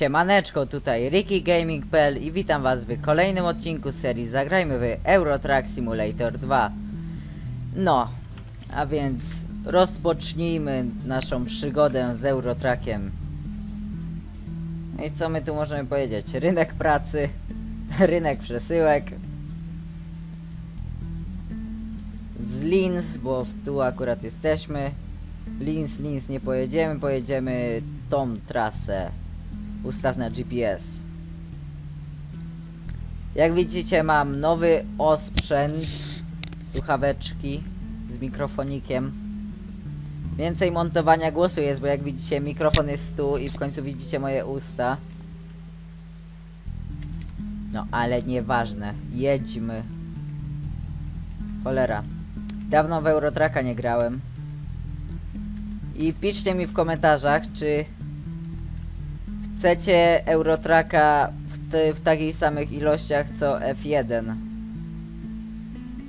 Siemaneczko, tutaj RickyGaming.pl i witam was w kolejnym odcinku serii Zagrajmy w Euro Truck Simulator 2. No, a więc rozpocznijmy naszą przygodę z Eurotrackiem. No i co my tu możemy powiedzieć? Rynek pracy, rynek przesyłek, z Linz, bo tu akurat jesteśmy. Linz, Linz nie pojedziemy, pojedziemy tą trasę. Ustaw na GPS. Jak widzicie mam nowy osprzęt, słuchaweczki z mikrofonikiem. Więcej montowania głosu jest, bo jak widzicie mikrofon jest tu i w końcu widzicie moje usta. No ale nieważne, jedźmy. Cholera. Dawno w Eurotraka nie grałem. I piszcie mi w komentarzach, czy chcecie Eurotraka w, w takich samych ilościach co F1.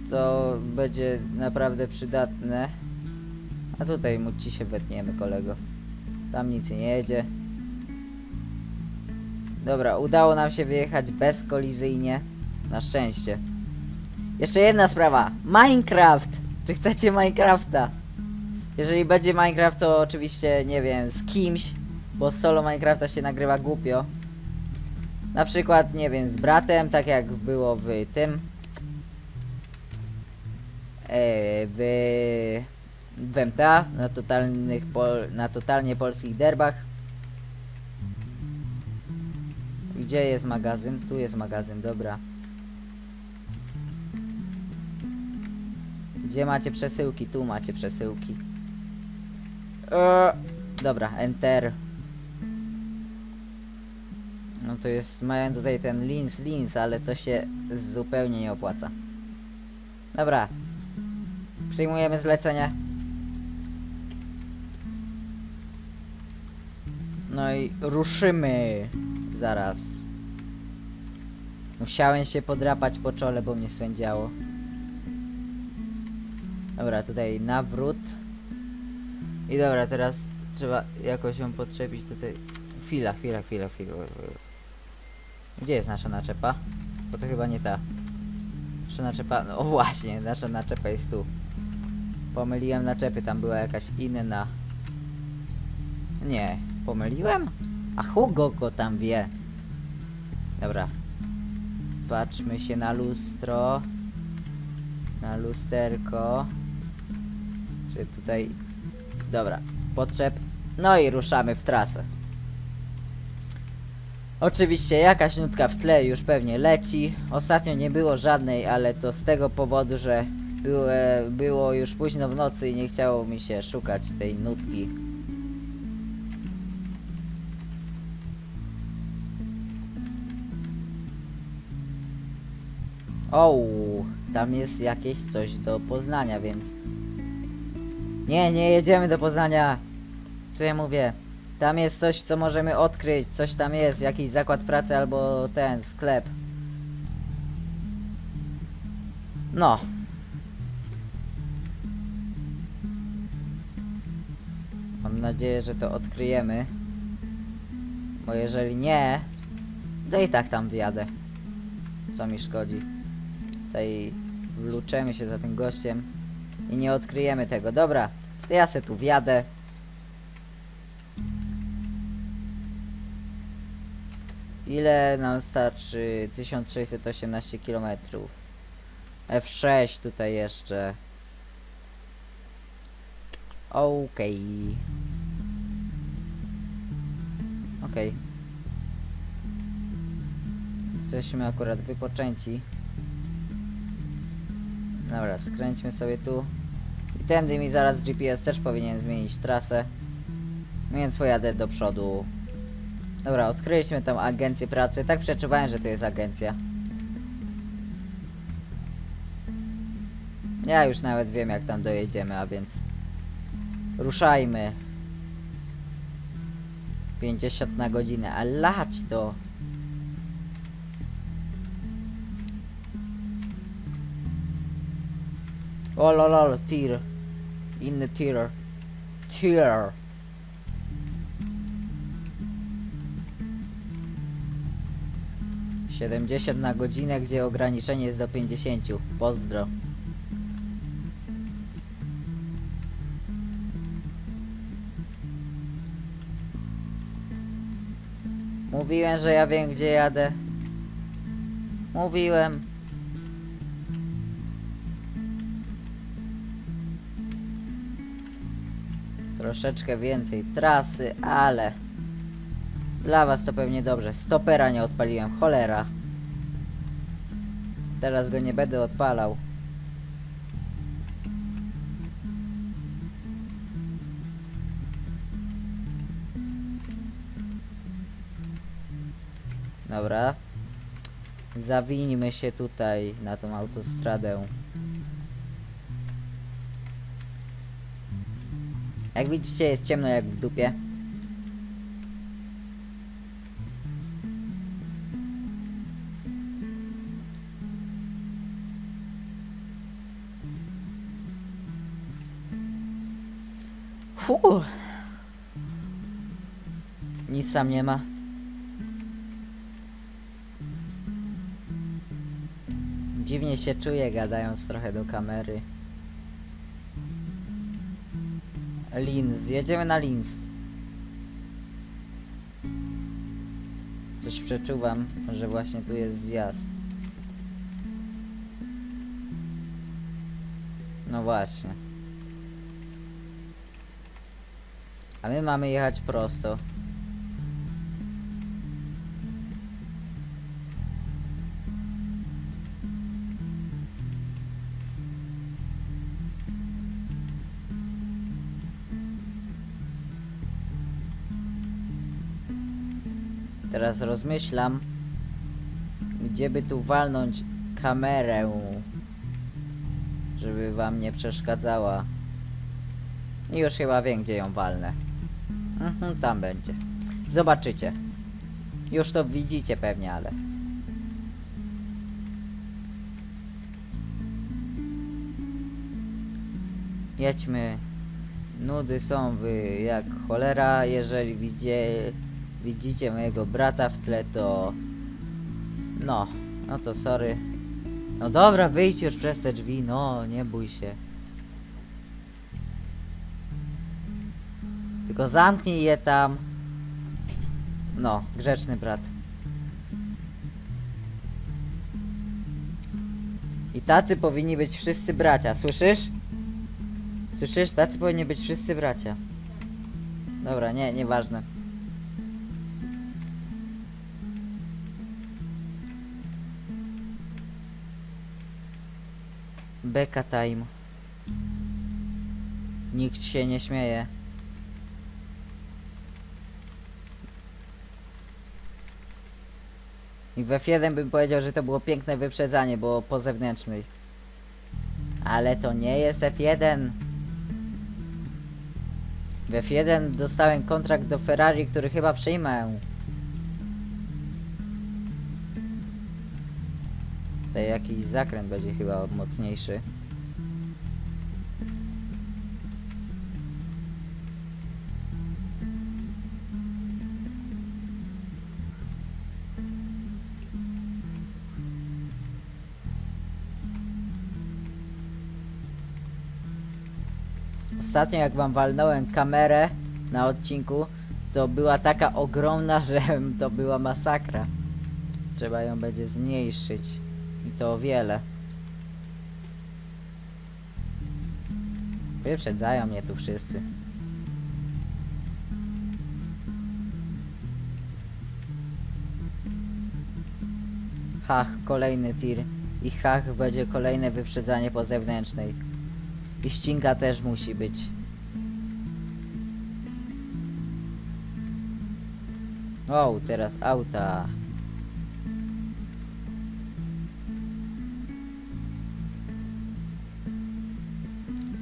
To będzie naprawdę przydatne. A tutaj mu ci się wetniemy, kolego. Tam nic nie jedzie. Dobra, udało nam się wyjechać bezkolizyjnie. Na szczęście. Jeszcze jedna sprawa. Minecraft! Czy chcecie Minecrafta? Jeżeli będzie Minecraft, to oczywiście, nie wiem, z kimś, bo solo Minecrafta się nagrywa głupio. Na przykład, nie wiem, z bratem, tak jak było w tym. E, w, w MTA, na totalnych, pol, na totalnie polskich derbach. Gdzie jest magazyn? Tu jest magazyn, dobra. Gdzie macie przesyłki? Tu macie przesyłki. Eee, dobra, enter. No to jest, mają tutaj ten lins, lins, ale to się zupełnie nie opłaca. Dobra. Przyjmujemy zlecenie. No i ruszymy. Zaraz. Musiałem się podrapać po czole, bo mnie swędziało. Dobra, tutaj nawrót. I dobra, teraz trzeba jakoś ją podczepić tutaj. Chwila, chwila, chwila, chwila. Gdzie jest nasza naczepa? Bo to chyba nie ta. Nasza naczepa. No właśnie, nasza naczepa jest tu. Pomyliłem naczepy, tam była jakaś inna. Nie, pomyliłem? A Hugo go tam wie. Dobra. Patrzmy się na lustro. Na lusterko. Czy tutaj... Dobra, podczep. No i ruszamy w trasę. Oczywiście jakaś nutka w tle już pewnie leci. Ostatnio nie było żadnej, ale to z tego powodu, że było, było już późno w nocy i nie chciało mi się szukać tej nutki. O, tam jest jakieś coś do Poznania, więc... Nie, nie jedziemy do Poznania. Co ja mówię? Tam jest coś, co możemy odkryć. Coś tam jest, jakiś zakład pracy albo ten sklep. No. Mam nadzieję, że to odkryjemy. Bo jeżeli nie, to i tak tam wjadę. Co mi szkodzi. Tutaj wluczemy się za tym gościem i nie odkryjemy tego. Dobra, to ja se tu wjadę. Ile nam starczy? 1618 km. F6 tutaj jeszcze. Okej. Okej. Jesteśmy akurat wypoczęci. Dobra, skręćmy sobie tu. I tędy mi zaraz GPS też powinien zmienić trasę. Więc pojadę do przodu. Dobra, odkryliśmy tą agencję pracy. Tak przeczuwałem, że to jest agencja. Ja już nawet wiem jak tam dojedziemy, a więc... Ruszajmy. 50 na godzinę, a lać to. O lol, tir. Inny tir. Tir. 70 na godzinę, gdzie ograniczenie jest do 50. Pozdro. Mówiłem, że ja wiem gdzie jadę. Mówiłem. Troszeczkę więcej trasy, ale dla was to pewnie dobrze. Stopera nie odpaliłem, cholera. Teraz go nie będę odpalał. Dobra. Zawinijmy się tutaj na tą autostradę. Jak widzicie jest ciemno jak w dupie. Nic tam nie ma. Dziwnie się czuję gadając trochę do kamery. Linz, jedziemy na Linz. Coś przeczuwam, że właśnie tu jest zjazd. No właśnie. A my mamy jechać prosto. Teraz rozmyślam, gdzie by tu walnąć kamerę, żeby wam nie przeszkadzała. I już chyba wiem, gdzie ją walnę. Mhm, tam będzie. Zobaczycie. Już to widzicie pewnie, ale... Jedźmy. Nudy są wy jak cholera. Jeżeli widzie, widzicie mojego brata w tle, to... No, no to sorry. No dobra, wyjdź już przez te drzwi, no, nie bój się. Tylko zamknij je tam. No, grzeczny brat. I tacy powinni być wszyscy bracia, słyszysz? Słyszysz? Tacy powinni być wszyscy bracia. Dobra, nie, nieważne. Beka time. Nikt się nie śmieje. I w F1 bym powiedział, że to było piękne wyprzedzanie, było po zewnętrznej. Ale to nie jest F1. W F1 dostałem kontrakt do Ferrari, który chyba przyjmę. Tutaj jakiś zakręt będzie chyba mocniejszy. Ostatnio jak wam walnąłem kamerę na odcinku, to była taka ogromna, że to była masakra. Trzeba ją będzie zmniejszyć. I to o wiele. Wyprzedzają mnie tu wszyscy. Hach, kolejny tir. I hach będzie kolejne wyprzedzanie po zewnętrznej. I ścinga też musi być. O, teraz auta.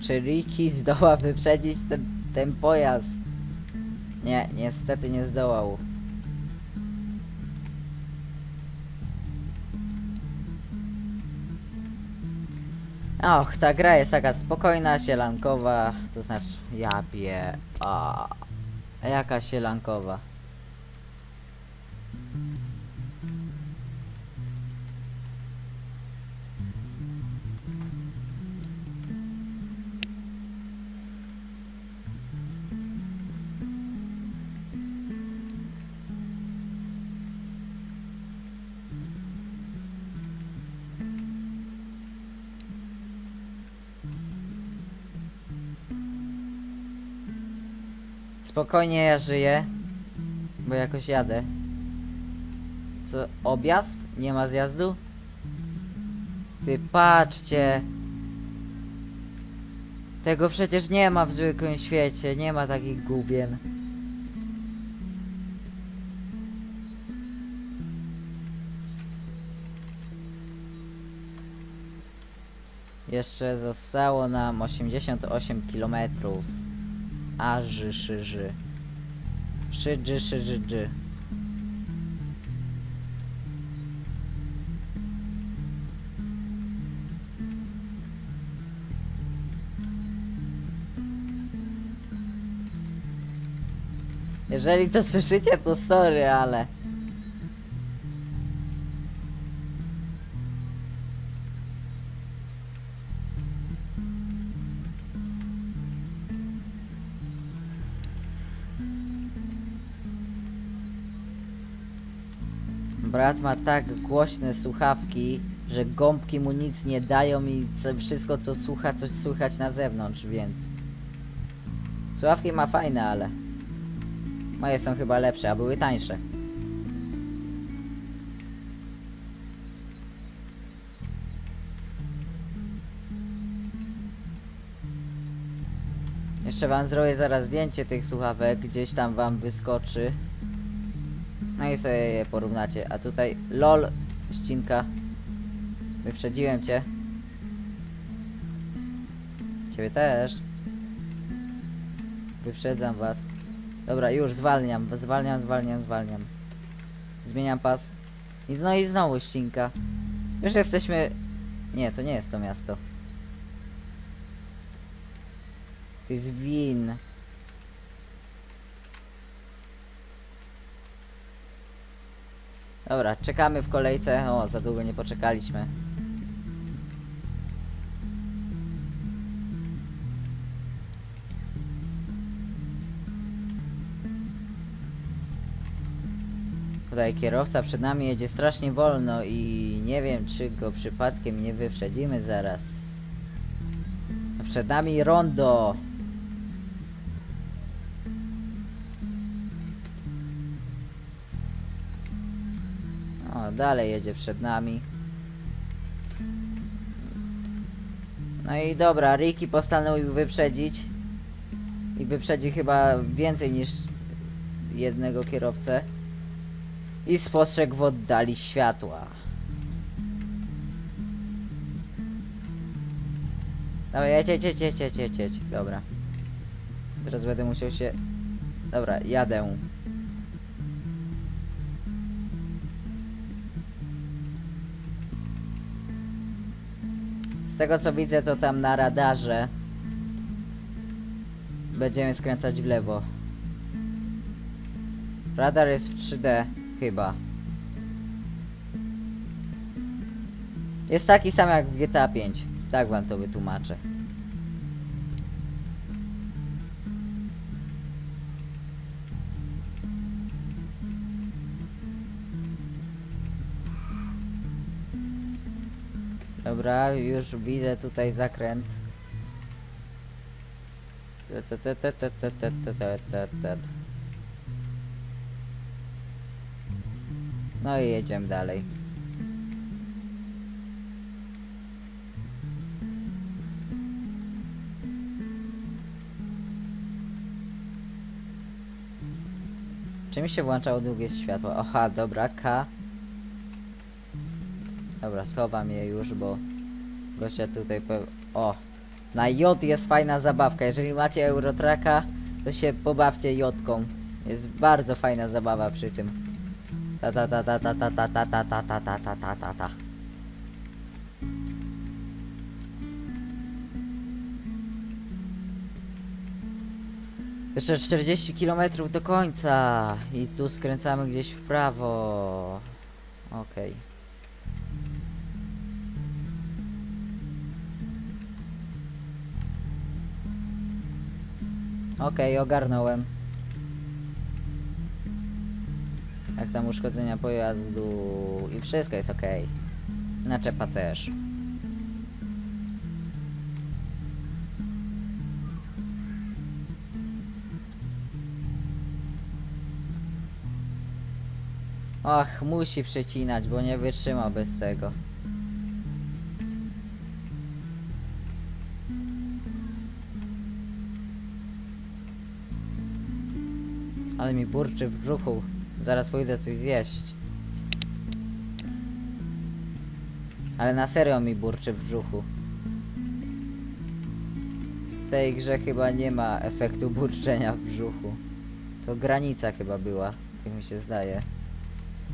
Czy Ricky zdoła wyprzedzić ten, ten pojazd? Nie, niestety nie zdołał. Och, ta gra jest taka spokojna, sielankowa, to znaczy, ja pie... A, jaka sielankowa. Spokojnie, ja żyję. Bo jakoś jadę. Co, objazd? Nie ma zjazdu? Ty patrzcie. Tego przecież nie ma w zwykłym świecie, nie ma takich gubien. Jeszcze zostało nam 88 km. A dży. Jeżeli to słyszycie, to sorry, ale... Brat ma tak głośne słuchawki, że gąbki mu nic nie dają i wszystko co słucha to słychać na zewnątrz, więc... Słuchawki ma fajne, ale... Moje są chyba lepsze, a były tańsze. Jeszcze wam zrobię zaraz zdjęcie tych słuchawek, gdzieś tam wam wyskoczy. No i sobie je porównacie. A tutaj LOL, ścinka. Wyprzedziłem cię. Ciebie też. Wyprzedzam was. Dobra, już zwalniam, zwalniam, zwalniam, zwalniam. Zmieniam pas. No i znowu ścinka. Już jesteśmy... Nie, to nie jest to miasto. To jest Win. Dobra, czekamy w kolejce. O, za długo nie poczekaliśmy. Tutaj kierowca przed nami jedzie strasznie wolno i nie wiem czy go przypadkiem nie wyprzedzimy zaraz. Przed nami rondo. Dalej jedzie przed nami. No i dobra, Ricky postanowił wyprzedzić. I wyprzedzi chyba więcej niż jednego kierowcę. I spostrzegł w oddali światła. Dobra, jedź, jedź, jedź, jedź, jedź, jedź. Dobra. Teraz będę musiał się... Dobra, jadę. Tego co widzę, to tam na radarze będziemy skręcać w lewo. Radar jest w 3D, chyba. Jest taki sam jak w GTA 5. Tak wam to wytłumaczę. Dobra, już widzę tutaj zakręt. No i jedziemy dalej. Czym się włączało długie światło? Oha, dobra, K. Dobra, schowam je już, bo gościa tutaj pew... O! Na J jest fajna zabawka. Jeżeli macie Eurotraka, to się pobawcie Jotką. Jest bardzo fajna zabawa przy tym. Ta ta ta ta ta ta ta ta ta ta ta ta ta ta ta Jeszcze 40 km do końca i tu skręcamy gdzieś w prawo. Okej. Okej, ogarnąłem. Jak tam uszkodzenia pojazdu i wszystko jest ok. Naczepa też. Ach, musi przecinać, bo nie wytrzyma bez tego. Ale mi burczy w brzuchu. Zaraz pójdę coś zjeść. Ale na serio mi burczy w brzuchu. W tej grze chyba nie ma efektu burczenia w brzuchu. To granica chyba była, tak mi się zdaje.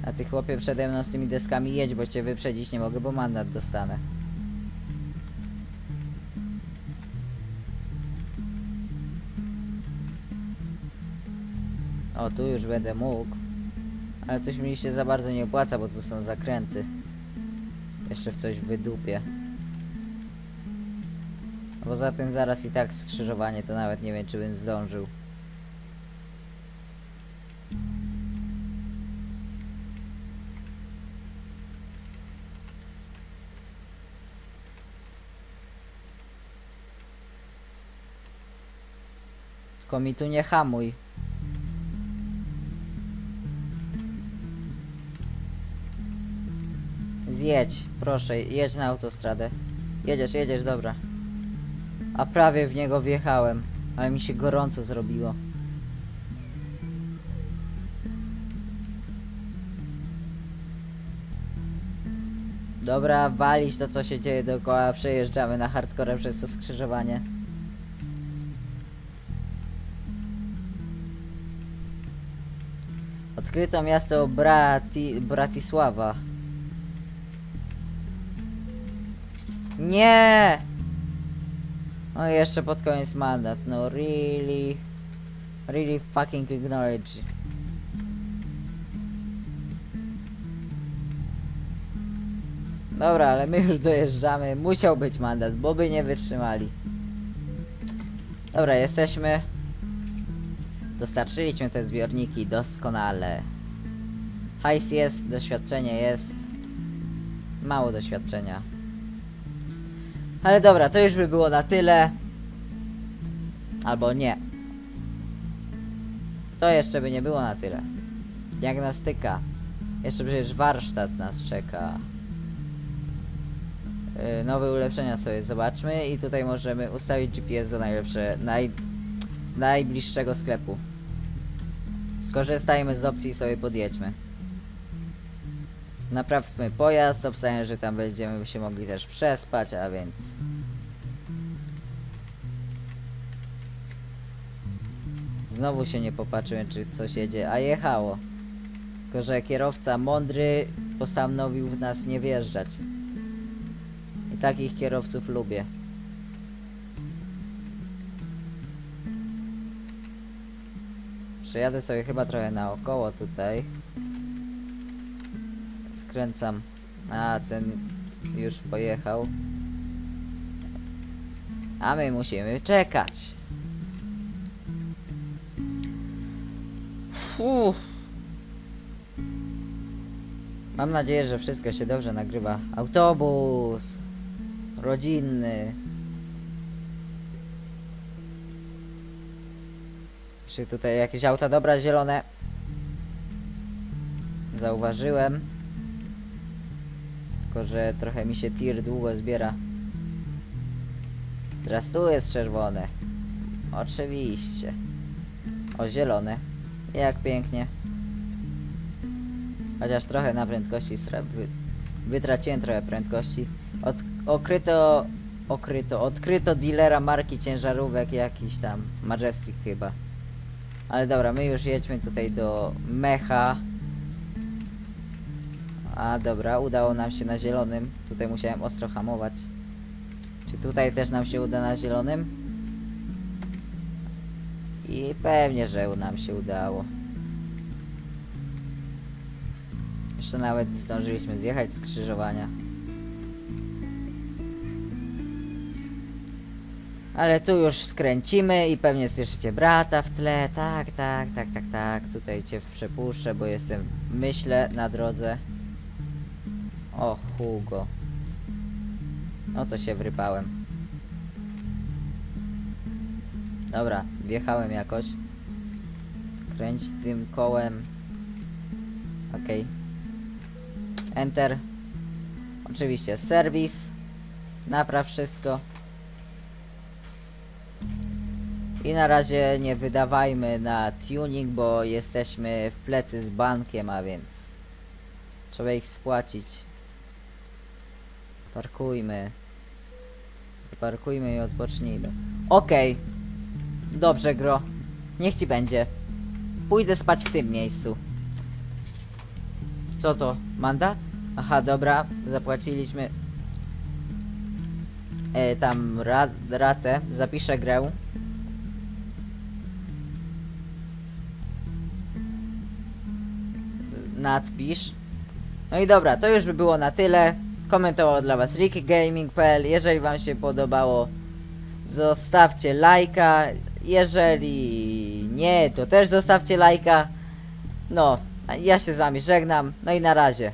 A ty chłopie przede mną z tymi deskami jedź, bo cię wyprzedzić nie mogę, bo mandat dostanę. O, tu już będę mógł. Ale coś mi się za bardzo nie opłaca, bo to są zakręty. Jeszcze w coś wydupię. Poza tym zaraz i tak skrzyżowanie, to nawet nie wiem, czy bym zdążył. Tylko mi tu nie hamuj. Zjedź, proszę, jedź na autostradę. Jedziesz, jedziesz, dobra. A prawie w niego wjechałem, ale mi się gorąco zrobiło. Dobra, walić to co się dzieje dookoła, przejeżdżamy na hardcore przez to skrzyżowanie. Odkryto miasto Brati Bratisława. Nie! No jeszcze pod koniec mandat. No really. Really fucking acknowledge. Dobra, ale my już dojeżdżamy. Musiał być mandat, bo by nie wytrzymali. Dobra, jesteśmy. Dostarczyliśmy te zbiorniki doskonale. Hajs jest, doświadczenie jest. Mało doświadczenia. Ale dobra, to już by było na tyle. Albo nie. To jeszcze by nie było na tyle. Diagnostyka. Jeszcze przecież warsztat nas czeka. Yy, nowe ulepszenia sobie zobaczmy i tutaj możemy ustawić GPS do najlepsze, naj, najbliższego sklepu. Skorzystajmy z opcji i sobie podjedźmy. Naprawmy pojazd, obstawiam, że tam będziemy się mogli też przespać, a więc... Znowu się nie popatrzyłem, czy coś jedzie, a jechało. Tylko, że kierowca mądry postanowił w nas nie wjeżdżać. I takich kierowców lubię. Przejadę sobie chyba trochę naokoło tutaj. Skręcam. A, ten już pojechał. A my musimy czekać. Uff. Mam nadzieję, że wszystko się dobrze nagrywa. Autobus. Rodzinny. Czy tutaj jakieś auta? Dobra, zielone. Zauważyłem. Tylko, że trochę mi się tir długo zbiera. Teraz tu jest czerwone. Oczywiście. O, zielone. Jak pięknie. Chociaż trochę na prędkości wy wytraciłem trochę prędkości. Od okryto, okryto, odkryto dealera marki ciężarówek jakiś tam, Majestic chyba. Ale dobra, my już jedźmy tutaj do Mecha. A dobra, udało nam się na zielonym. Tutaj musiałem ostro hamować. Czy tutaj też nam się uda na zielonym? I pewnie, że nam się udało. Jeszcze nawet zdążyliśmy zjechać z skrzyżowania. Ale tu już skręcimy i pewnie słyszycie brata w tle. Tak, tak, tak, tak, tak. Tutaj cię przepuszczę, bo jestem, myślę, na drodze. O, Hugo. No to się wrypałem. Dobra, wjechałem jakoś. Kręć tym kołem. Okej. Enter. Oczywiście serwis. Napraw wszystko. I na razie nie wydawajmy na tuning, bo jesteśmy w plecy z bankiem, a więc trzeba ich spłacić. Parkujmy. Zaparkujmy i odpocznijmy. Okej. Dobrze, gro. Niech ci będzie. Pójdę spać w tym miejscu. Co to? Mandat? Aha, dobra. Zapłaciliśmy e, tam ra ratę. Zapiszę grę. Nadpisz. No i dobra, to już by było na tyle. Komentował dla was rickygaming.pl. Jeżeli wam się podobało, zostawcie lajka. Jeżeli nie, to też zostawcie lajka. No, ja się z wami żegnam. No i na razie.